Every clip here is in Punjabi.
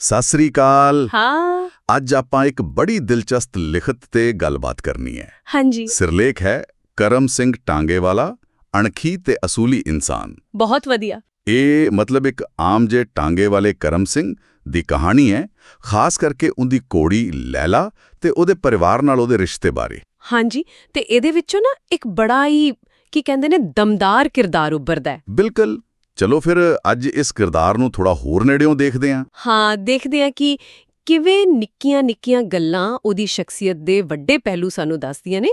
ਸਤਿ ਸ੍ਰੀ ਅਕਾਲ। ਹਾਂ। ਅੱਜ ਆਪਾਂ ਇੱਕ ਬੜੀ ਦਿਲਚਸਪ ਲਿਖਤ ਤੇ ਗੱਲਬਾਤ ਕਰਨੀ ਹੈ। ਹਾਂਜੀ। ਸਿਰਲੇਖ ਹੈ ਕਰਮ ਸਿੰਘ ਟਾਂਗੇਵਾਲਾ ਅਣਖੀ ਤੇ ਅਸੂਲੀ ਇਨਸਾਨ। ਬਹੁਤ ਵਧੀਆ। ਇਹ ਮਤਲਬ ਇੱਕ ਆਮ ਜੇ ਟਾਂਗੇ ਵਾਲੇ ਕਰਮ ਸਿੰਘ ਦੀ ਕਹਾਣੀ ਹੈ ਖਾਸ ਕਰਕੇ ਉਹਦੀ ਕੋੜੀ ਲੈਲਾ ਤੇ ਉਹਦੇ ਪਰਿਵਾਰ ਨਾਲ ਉਹਦੇ ਰਿਸ਼ਤੇ ਬਾਰੇ। ਹਾਂਜੀ ਤੇ ਇਹਦੇ ਵਿੱਚੋਂ ਨਾ ਇੱਕ ਬੜਾ ਹੀ ਕੀ ਕਹਿੰਦੇ ਨੇ ਦਮਦਾਰ ਕਿਰਦਾਰ ਉੱਭਰਦਾ ਹੈ। ਬਿਲਕੁਲ। ਚਲੋ ਫਿਰ ਅੱਜ ਇਸ ਕਿਰਦਾਰ ਨੂੰ ਥੋੜਾ ਹੋਰ ਨੇੜਿਓਂ ਦੇਖਦੇ ਹਾਂ। ਹਾਂ ਦੇਖਦੇ ਆ ਕਿ ਕਿਵੇਂ ਨਿੱਕੀਆਂ-ਨਿੱਕੀਆਂ ਗੱਲਾਂ ਉਹਦੀ ਸ਼ਖਸੀਅਤ ਦੇ ਵੱਡੇ ਪਹਿਲੂ ਸਾਨੂੰ ਦੱਸਦੀਆਂ ਨੇ।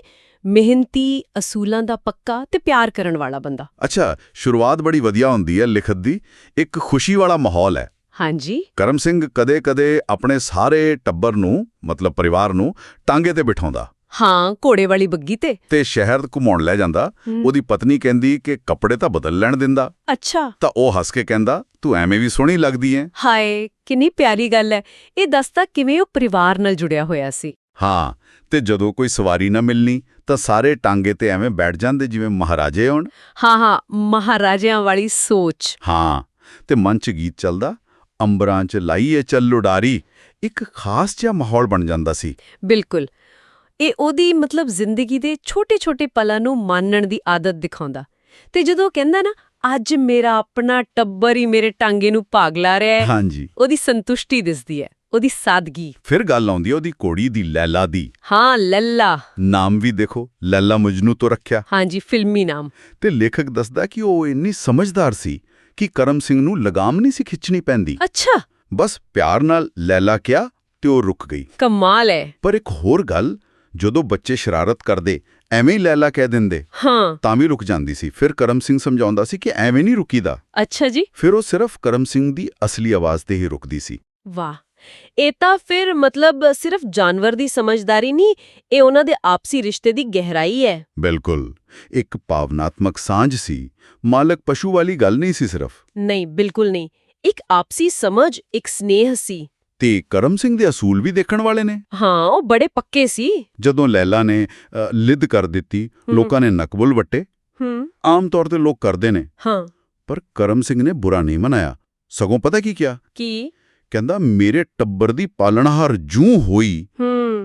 ਮਿਹਨਤੀ ਅਸੂਲਾਂ ਦਾ ਪੱਕਾ ਤੇ ਪਿਆਰ ਕਰਨ ਵਾਲਾ ਬੰਦਾ। ਅੱਛਾ ਸ਼ੁਰੂਆਤ ਬੜੀ ਵਧੀਆ ਹੁੰਦੀ ਹੈ ਲਿਖਤ ਦੀ। ਇੱਕ ਖੁਸ਼ੀ ਵਾਲਾ ਮਾਹੌਲ ਹੈ। ਹਾਂਜੀ। ਕਰਮ ਸਿੰਘ ਕਦੇ-ਕਦੇ ਆਪਣੇ ਸਾਰੇ ਟੱਬਰ ਨੂੰ ਮਤਲਬ ਪਰਿਵਾਰ ਨੂੰ ਟਾਂਗੇ ਤੇ ਬਿਠਾਉਂਦਾ। ਹਾਂ ਘੋੜੇ ਵਾਲੀ ਬੱਗੀ ਤੇ। ਤੇ ਸ਼ਹਿਰ ਘੁਮਾਉਣ ਲੈ ਜਾਂਦਾ। ਉਹਦੀ ਪਤਨੀ ਕਹਿੰਦੀ ਕਿ ਕੱਪੜੇ ਤਾਂ ਬਦਲ ਲੈਣ ਦਿੰਦਾ। ਅੱਛਾ। ਤਾਂ ਉਹ ਹੱਸ ਕੇ ਕਹਿੰਦਾ ਤੂੰ ਐਵੇਂ ਵੀ ਸੋਹਣੀ ਲੱਗਦੀ ਐ? ਹਾਏ ਕਿੰਨੀ ਪਿਆਰੀ ਗੱਲ ਹੈ ਇਹ ਦੱਸਦਾ ਕਿਵੇਂ ਉਹ ਪਰਿਵਾਰ ਨਾਲ ਜੁੜਿਆ ਹੋਇਆ ਸੀ। ਹਾਂ ਤੇ ਜਦੋਂ ਕੋਈ ਸਵਾਰੀ ਨਾ ਮਿਲਣੀ ਤਾਂ ਸਾਰੇ ਟਾਂਗੇ ਤੇ ਐਵੇਂ ਬੈਠ ਜਾਂਦੇ ਜਿਵੇਂ ਮਹਾਰਾਜੇ ਹੋਣ। ਹਾਂ ਹਾਂ ਮਹਾਰਾਜਿਆਂ ਵਾਲੀ ਸੋਚ। ਹਾਂ ਤੇ ਮਨ 'ਚ ਗੀਤ ਚੱਲਦਾ ਅੰਬਰਾਂ 'ਚ ਲਾਈਏ ਚੱਲ ਉਡਾਰੀ। ਇੱਕ ਖਾਸ ਜਿਹਾ ਮਾਹੌਲ ਬਣ ਜਾਂਦਾ ਸੀ। ਬਿਲਕੁਲ। ਇਹ ਉਹਦੀ ਮਤਲਬ ਜ਼ਿੰਦਗੀ ਦੇ ਛੋਟੇ-ਛੋਟੇ ਪਲਾਂ ਨੂੰ ਮਾਨਣ ਦੀ ਆਦਤ ਦਿਖਾਉਂਦਾ। ਤੇ ਜਦੋਂ ਉਹ ਕਹਿੰਦਾ ਨਾ ਅੱਜ ਮੇਰਾ ਆਪਣਾ ਟੱਬਰ ਹੀ ਮੇਰੇ ਟਾਂਗੇ ਨੂੰ ਭਾਗ ਲਾ ਰਿਹਾ ਹੈ ਹਾਂਜੀ। ਉਹਦੀ ਸੰਤੁਸ਼ਟੀ ਦਿਸਦੀ ਹੈ ਉਹਦੀ ਸਾਦਗੀ। ਫਿਰ ਗੱਲ ਆਉਂਦੀ ਹੈ ਉਹਦੀ ਕੋੜੀ ਦੀ ਲੈਲਾ ਦੀ। ਹਾਂ ਲੱਲਾ। ਨਾਮ ਵੀ ਦੇਖੋ ਲੈਲਾ ਮਜਨੂ ਤੋਂ ਰੱਖਿਆ। ਹਾਂਜੀ ਫਿਲਮੀ ਨਾਮ। ਤੇ ਲੇਖਕ ਦੱਸਦਾ ਕਿ ਉਹ ਇੰਨੀ ਸਮਝਦਾਰ ਸੀ ਕਿ ਕਰਮ ਸਿੰਘ ਨੂੰ ਲਗਾਮ ਨਹੀਂ ਸੀ ਖਿੱਚਣੀ ਪੈਂਦੀ। ਅੱਛਾ। ਬਸ ਪਿਆਰ ਨਾਲ ਲੈਲਾ ਕਿਹਾ ਤੇ ਉਹ ਰੁਕ ਗਈ। ਕਮਾਲ ਹੈ। ਪਰ ਇੱਕ ਹੋਰ ਗੱਲ ਜਦੋਂ ਬੱਚੇ ਸ਼ਰਾਰਤ ਕਰਦੇ ਐਵੇਂ ਹੀ ਲੈਲਾ ਕਹਿ ਦਿੰਦੇ। ਹਾਂ। ਤਾਂ ਵੀ ਰੁਕ ਜਾਂਦੀ ਸੀ। ਫਿਰ ਕਰਮ ਸਿੰਘ ਸਮਝਾਉਂਦਾ ਸੀ ਕਿ ਐਵੇਂ ਨਹੀਂ ਰੁਕੀਦਾ। ਅੱਛਾ ਜੀ। ਫਿਰ ਉਹ ਸਿਰਫ ਕਰਮ ਸਿੰਘ ਦੀ ਅਸਲੀ ਆਵਾਜ਼ ਤੇ ਹੀ ਰੁਕਦੀ ਸੀ। ਵਾਹ। ਇਹ ਤਾਂ ਫਿਰ ਮਤਲਬ ਸਿਰਫ ਜਾਨਵਰ ਦੀ ਸਮਝਦਾਰੀ ਨਹੀਂ ਇਹ ਉਹਨਾਂ ਦੇ ਆਪਸੀ ਰਿਸ਼ਤੇ ਦੀ ਗਹਿਰਾਈ ਹੈ। ਬਿਲਕੁਲ। ਇੱਕ ਭਾਵਨਾਤਮਕ ਸਾਂਝ ਸੀ। ਮਾਲਕ ਪਸ਼ੂ ਵਾਲੀ ਗੱਲ ਨਹੀਂ ਸੀ ਸਿਰਫ। ਨਹੀਂ ਬਿਲਕੁਲ ਨਹੀਂ। ਇੱਕ ਆਪਸੀ ਸਮਝ ਇੱਕ ਸਨੇਹ ਸੀ। ਤੇ ਕਰਮ ਸਿੰਘ ਦੇ ਅਸੂਲ ਵੀ ਦੇਖਣ ਵਾਲੇ ਨੇ? ਹਾਂ ਉਹ ਬੜੇ ਪੱਕੇ ਸੀ। ਜਦੋਂ ਲੈਲਾ ਨੇ ਲਿੱਦ ਕਰ ਦਿੱਤੀ। ਲੋਕਾਂ ਨੇ ਨਕਬੁਲ ਵੱਟੇ। ਹੂੰ। ਆਮ ਤੌਰ ਤੇ ਲੋਕ ਕਰਦੇ ਨੇ। ਹਾਂ। ਪਰ ਕਰਮ ਸਿੰਘ ਨੇ ਬੁਰਾ ਨਹੀਂ ਮਨਾਇਆ। ਸਗੋਂ ਪਤਾ ਕੀ ਕਿਹਾ? ਕੀ? ਕਹਿੰਦਾ ਮੇਰੇ ਟੱਬਰ ਦੀ ਪਾਲਣਹਾਰ ਜੂੰ ਹੋਈ।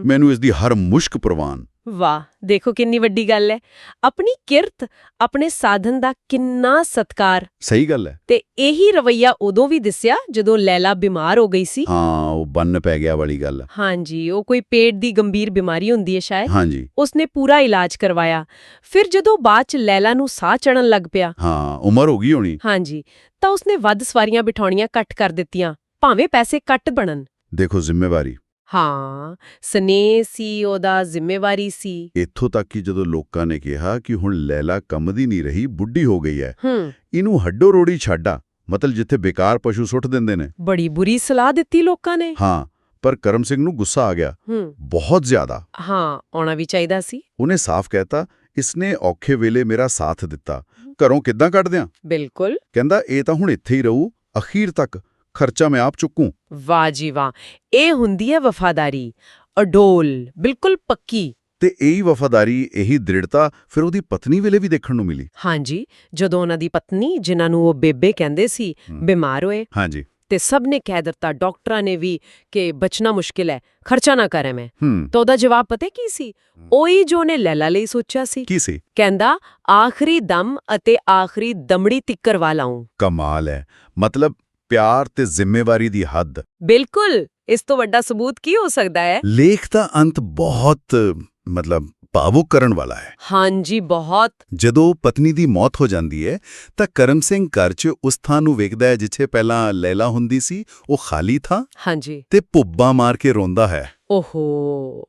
ਮੈਨੂੰ ਇਸ ਦੀ ਹਰ ਮੁਸ਼ਕ ਪ੍ਰਵਾਨ। ਵਾਹ ਦੇਖੋ ਕਿੰਨੀ ਵੱਡੀ ਗੱਲ ਹੈ। ਆਪਣੀ ਕਿਰਤ ਆਪਣੇ ਸਾਧਨ ਦਾ ਕਿੰਨਾ ਸਤਕਾਰ। ਸਹੀ ਗੱਲ ਹੈ। ਤੇ ਇਹੀ ਰਵਈਆ ਉਦੋਂ ਵੀ ਦਿਸਿਆ ਜਦੋਂ ਲੈਲਾ ਬਿਮਾਰ ਹੋ ਗਈ ਸੀ। ਹਾਂ ਉਹ ਬੰਨ ਪੈ ਗਿਆ ਵਾਲੀ ਗੱਲ ਹਾਂਜੀ ਉਹ ਕੋਈ ਪੇਟ ਦੀ ਗੰਭੀਰ ਬਿਮਾਰੀ ਹੁੰਦੀ ਹੈ ਸ਼ਾਇਦ। ਹਾਂਜੀ। ਉਸਨੇ ਪੂਰਾ ਇਲਾਜ ਕਰਵਾਇਆ। ਫਿਰ ਜਦੋਂ ਬਾਅਦ ਚ ਲੈਲਾ ਨੂੰ ਸਾਹ ਚੜਨ ਲੱਗ ਪਿਆ। ਹਾਂ ਉਮਰ ਹੋ ਗਈ ਹੋਣੀ। ਹਾਂਜੀ ਤਾਂ ਉਸਨੇ ਵੱਧ ਸਵਾਰੀਆਂ ਬਿਠਾਉਣੀਆਂ ਘੱਟ ਕਰ ਦਿੱਤੀਆਂ। ਭਾਵੇਂ ਪੈਸੇ ਘੱਟ ਬਣਨ। ਦੇਖੋ ਜ਼ਿੰਮੇਵਾਰੀ। ਹਾਂ ਸਨੇਹ ਸੀ ਉਹਦਾ ਜ਼ਿੰਮੇਵਾਰੀ ਸੀ। ਇੱਥੋਂ ਤੱਕ ਕਿ ਜਦੋਂ ਲੋਕਾਂ ਨੇ ਕਿਹਾ ਕਿ ਹੁਣ ਲੈਲਾ ਕੰਮ ਦੀ ਨਹੀਂ ਰਹੀ ਬੁੱਢੀ ਹੋ ਗਈ ਹੈ। ਹੂੰ। ਇਹਨੂੰ ਹੱਡੋ ਰੋੜੀ ਛੱਡਾ ਮਤਲਬ ਜਿੱਥੇ ਬੇਕਾਰ ਪਸ਼ੂ ਸੁੱਟ ਦਿੰਦੇ ਨੇ। ਬੜੀ ਬੁਰੀ ਸਲਾਹ ਦਿੱਤੀ ਲੋਕਾਂ ਨੇ। ਹਾਂ ਪਰ ਕਰਮ ਸਿੰਘ ਨੂੰ ਗੁੱਸਾ ਆ ਗਿਆ। ਹੂੰ। ਬਹੁਤ ਜ਼ਿਆਦਾ। ਹਾਂ ਆਉਣਾ ਵੀ ਚਾਹੀਦਾ ਸੀ। ਉਹਨੇ ਸਾਫ਼ ਕਹਿਤਾ ਇਸਨੇ ਔਖੇ ਵੇਲੇ ਮੇਰਾ ਸਾਥ ਦਿੱਤਾ। ਘਰੋਂ ਕਿੱਦਾਂ ਕੱਢ ਦਿਆਂ? ਬਿਲਕੁਲ। ਕਹਿੰਦਾ ਇਹ ਤਾਂ ਹੁਣ ਇੱਥੇ ਹੀ ਰਹੂ ਅਖੀਰ ਤੱਕ। ਖਰਚਾ ਮੈਂ ਆਪ ਚੁੱਕੂ। ਵਾਹ ਜੀ ਵਾਹ। ਇਹ ਹੁੰਦੀ ਹੈ ਵਫਾਦਾਰੀ। ਅਡੋਲ ਬਿਲਕੁਲ ਪੱਕੀ। ਤੇ ਇਹੀ ਵਫਾਦਾਰੀ ਇਹੀ ਦ੍ਰਿੜਤਾ ਫਿਰ ਉਹਦੀ ਪਤਨੀ ਵੇਲੇ ਵੀ ਦੇਖਣ ਨੂੰ ਮਿਲੀ। ਹਾਂਜੀ ਜਦੋਂ ਉਹਨਾਂ ਦੀ ਪਤਨੀ ਜਿਨ੍ਹਾਂ ਨੂੰ ਉਹ ਬੇਬੇ ਕਹਿੰਦੇ ਸੀ। ਬਿਮਾਰ ਹੋਏ ਹਾਂਜੀ। ਤੇ ਸਭ ਨੇ ਕਹਿ ਦਿੱਤਾ ਡਾਕਟਰਾਂ ਨੇ ਵੀ ਕਿ ਬਚਣਾ ਮੁਸ਼ਕਿਲ ਹੈ ਖਰਚਾ ਨਾ ਕਰੇ ਮੈਂ। ਹੂੰ। ਤਾਂ ਉਹਦਾ ਜਵਾਬ ਪਤਾ ਕੀ ਸੀ? ਉਹੀ ਜੋ ਨੇ ਲੈਲਾ ਲਈ ਸੋਚਿਆ ਸੀ। ਕੀ ਸੀ? ਕਹਿੰਦਾ ਆਖਰੀ ਦਮ ਅਤੇ ਆਖਰੀ ਦਮੜੀ ਤਿੱਕਰ ਵਾਲਾਉਂ ਕਮਾਲ ਹੈ। ਮਤਲਬ ਪਿਆਰ ਤੇ ਜ਼ਿੰਮੇਵਾਰੀ ਦੀ ਹੱਦ। ਬਿਲਕੁਲ! ਇਸ ਤੋਂ ਵੱਡਾ ਸਬੂਤ ਕੀ ਹੋ ਸਕਦਾ ਹੈ? ਲੇਖ ਦਾ ਅੰਤ ਬਹੁਤ ਮਤਲਬ ਭਾਵੁਕ ਕਰਨ ਵਾਲਾ ਹੈ। ਹਾਂਜੀ ਬਹੁਤ। ਜਦੋਂ ਪਤਨੀ ਦੀ ਮੌਤ ਹੋ ਜਾਂਦੀ ਹੈ ਤਾਂ ਕਰਮ ਸਿੰਘ ਘਰ 'ਚ ਉਸ ਥਾਂ ਨੂੰ ਵੇਖਦਾ ਹੈ ਜਿੱਥੇ ਪਹਿਲਾਂ ਲੈਲਾ ਹੁੰਦੀ ਸੀ ਉਹ ਖਾਲੀ ਥਾਂ ਹਾਂਜੀ। ਤੇ ਭੁੱਬਾ ਮਾਰ ਕੇ ਰੋਂਦਾ ਹੈ। ਓਹੋ!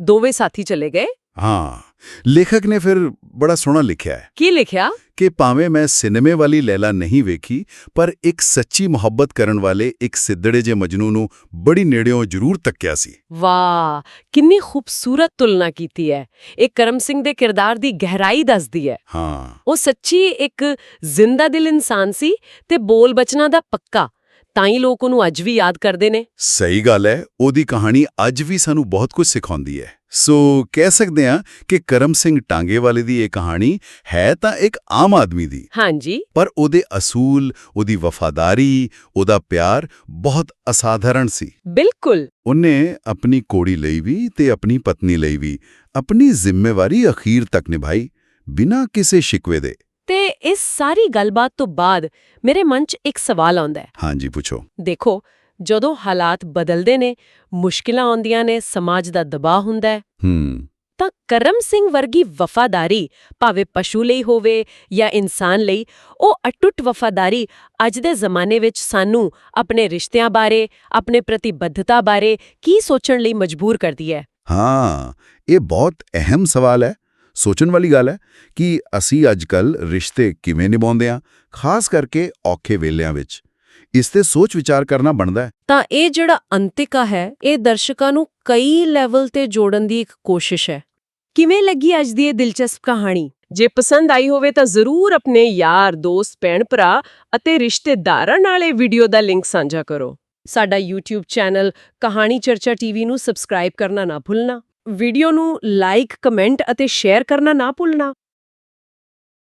ਦੋਵੇਂ ਸਾਥੀ ਚਲੇ ਗਏ? ਹਾਂ। ਲੇਖਕ ਨੇ ਫਿਰ ਬੜਾ ਸੋਹਣਾ ਲਿਖਿਆ ਹੈ ਕੀ ਲਿਖਿਆ? ਕਿ ਭਾਵੇਂ ਮੈਂ ਸਿਨੇਮੇ ਵਾਲੀ ਲੈਲਾ ਨਹੀਂ ਵੇਖੀ ਪਰ ਇੱਕ ਸੱਚੀ ਮੁਹੱਬਤ ਕਰਨ ਵਾਲੇ ਇੱਕ ਸਿੱਧੜੇ ਜੇ ਮਜਨੂ ਨੂੰ ਬੜੀ ਨੇੜਿਓਂ ਜ਼ਰੂਰ ਤੱਕਿਆ ਸੀ। ਵਾਹ! ਕਿੰਨੀ ਖੂਬਸੂਰਤ ਤੁਲਨਾ ਕੀਤੀ ਹੈ। ਇਹ ਕਰਮ ਸਿੰਘ ਦੇ ਕਿਰਦਾਰ ਦੀ ਗਹਿਰਾਈ ਦੱਸਦੀ ਹੈ। ਹਾਂ। ਉਹ ਸੱਚੀ ਇੱਕ ਜ਼ਿੰਦਾ ਦਿਲ ਇਨਸਾਨ ਸੀ ਤੇ ਬੋਲ ਬਚਨਾ ਦਾ ਪੱਕਾ। ਤਾਂ ਹੀ ਲੋਕ ਉਹਨੂੰ ਅੱਜ ਵੀ ਯਾਦ ਕਰਦੇ ਨੇ। ਸਹੀ ਗੱਲ ਹੈ ਉਹਦੀ ਕਹਾਣੀ ਅੱਜ ਵੀ ਸਾਨੂੰ ਬਹੁਤ ਕੁਝ ਸਿਖਾਉਂਦੀ ਹੈ। ਸੋ ਕਹਿ ਸਕਦੇ ਹਾਂ ਕਿ ਕਰਮ ਸਿੰਘ ਟਾਂਗੇ ਵਾਲੇ ਦੀ ਇਹ ਕਹਾਣੀ ਹੈ ਤਾਂ ਇੱਕ ਆਮ ਆਦਮੀ ਦੀ। ਹਾਂਜੀ। ਪਰ ਉਹਦੇ ਅਸੂਲ ਉਹਦੀ ਵਫਾਦਾਰੀ ਉਹਦਾ ਪਿਆਰ ਬਹੁਤ ਅਸਾਧਾਰਨ ਸੀ। ਬਿਲਕੁਲ। ਉਹਨੇ ਆਪਣੀ ਕੋੜੀ ਲਈ ਵੀ ਤੇ ਆਪਣੀ ਪਤਨੀ ਲਈ ਵੀ ਆਪਣੀ ਜ਼ਿੰਮੇਵਾਰੀ ਅਖੀਰ ਤੱਕ ਨਿਭਾਈ ਬਿਨਾਂ ਕਿਸੇ ਸ਼ਿਕਵੇ ਦੇ। ਤੇ ਇਸ ਸਾਰੀ ਗੱਲਬਾਤ ਤੋਂ ਬਾਅਦ ਮੇਰੇ ਮਨ 'ਚ ਇੱਕ ਸਵਾਲ ਆਉਂਦਾ ਹੈ। ਹਾਂਜੀ ਪੁੱਛੋ। ਦੇਖੋ ਜਦੋਂ ਹਾਲਾਤ ਬਦਲਦੇ ਨੇ ਮੁਸ਼ਕਿਲਾਂ ਆਉਂਦੀਆਂ ਨੇ ਸਮਾਜ ਦਾ ਦਬਾਅ ਹੁੰਦਾ ਹੈ ਹੂੰ। ਤਾਂ ਕਰਮ ਸਿੰਘ ਵਰਗੀ ਵਫਾਦਾਰੀ ਭਾਵੇਂ ਪਸ਼ੂ ਲਈ ਹੋਵੇ ਜਾਂ ਇਨਸਾਨ ਲਈ ਉਹ ਅਟੁੱਟ ਵਫਾਦਾਰੀ ਅੱਜ ਦੇ ਜ਼ਮਾਨੇ ਵਿੱਚ ਸਾਨੂੰ ਆਪਣੇ ਰਿਸ਼ਤਿਆਂ ਬਾਰੇ ਆਪਣੇ ਪ੍ਰਤੀਬੱਧਤਾ ਬਾਰੇ ਕੀ ਸੋਚਣ ਲਈ ਮਜਬੂਰ ਕਰਦੀ ਹੈ? ਹਾਂ ਇਹ ਬਹੁਤ ਅਹਿਮ ਸਵਾਲ ਹੈ। ਸੋਚਣ ਵਾਲੀ ਗੱਲ ਹੈ ਕਿ ਅਸੀਂ ਅੱਜਕੱਲ ਰਿਸ਼ਤੇ ਕਿਵੇਂ ਨਿਭਾਉਂਦੇ ਹਾਂ, ਖਾਸ ਕਰਕੇ ਔਖੇ ਵੇਲਿਆਂ ਵਿੱਚ। ਇਸ ਤੇ ਸੋਚ ਵਿਚਾਰ ਕਰਨਾ ਬਣਦਾ ਹੈ। ਤਾਂ ਇਹ ਜਿਹੜਾ ਅੰਤਿਕਾ ਹੈ, ਇਹ ਦਰਸ਼ਕਾਂ ਨੂੰ ਕਈ ਲੈਵਲ ਤੇ ਜੋੜਨ ਦੀ ਇੱਕ ਕੋਸ਼ਿਸ਼ ਹੈ। ਕਿਵੇਂ ਲੱਗੀ ਅੱਜ ਦੀ ਇਹ ਦਿਲਚਸਪ ਕਹਾਣੀ? ਜੇ ਪਸੰਦ ਆਈ ਹੋਵੇ ਤਾਂ ਜ਼ਰੂਰ ਆਪਣੇ ਯਾਰ, ਦੋਸਤ, ਭੈਣ, ਭਰਾ ਅਤੇ ਰਿਸ਼ਤੇਦਾਰਾਂ ਨਾਲ ਇਹ ਵੀਡੀਓ ਦਾ ਲਿੰਕ ਸਾਂਝਾ ਕਰੋ। ਸਾਡਾ YouTube ਚੈਨਲ ਕਹਾਣੀ ਚਰਚਾ ਟੀਵੀ ਨੂੰ ਸਬਸਕ੍ਰਾਈਬ ਕਰਨਾ ਨਾ ਭੁੱਲਣਾ। ਵੀਡੀਓ ਨੂੰ ਲਾਈਕ ਕਮੈਂਟ ਅਤੇ ਸ਼ੇਅਰ ਕਰਨਾ ਨਾ ਭੁੱਲਣਾ।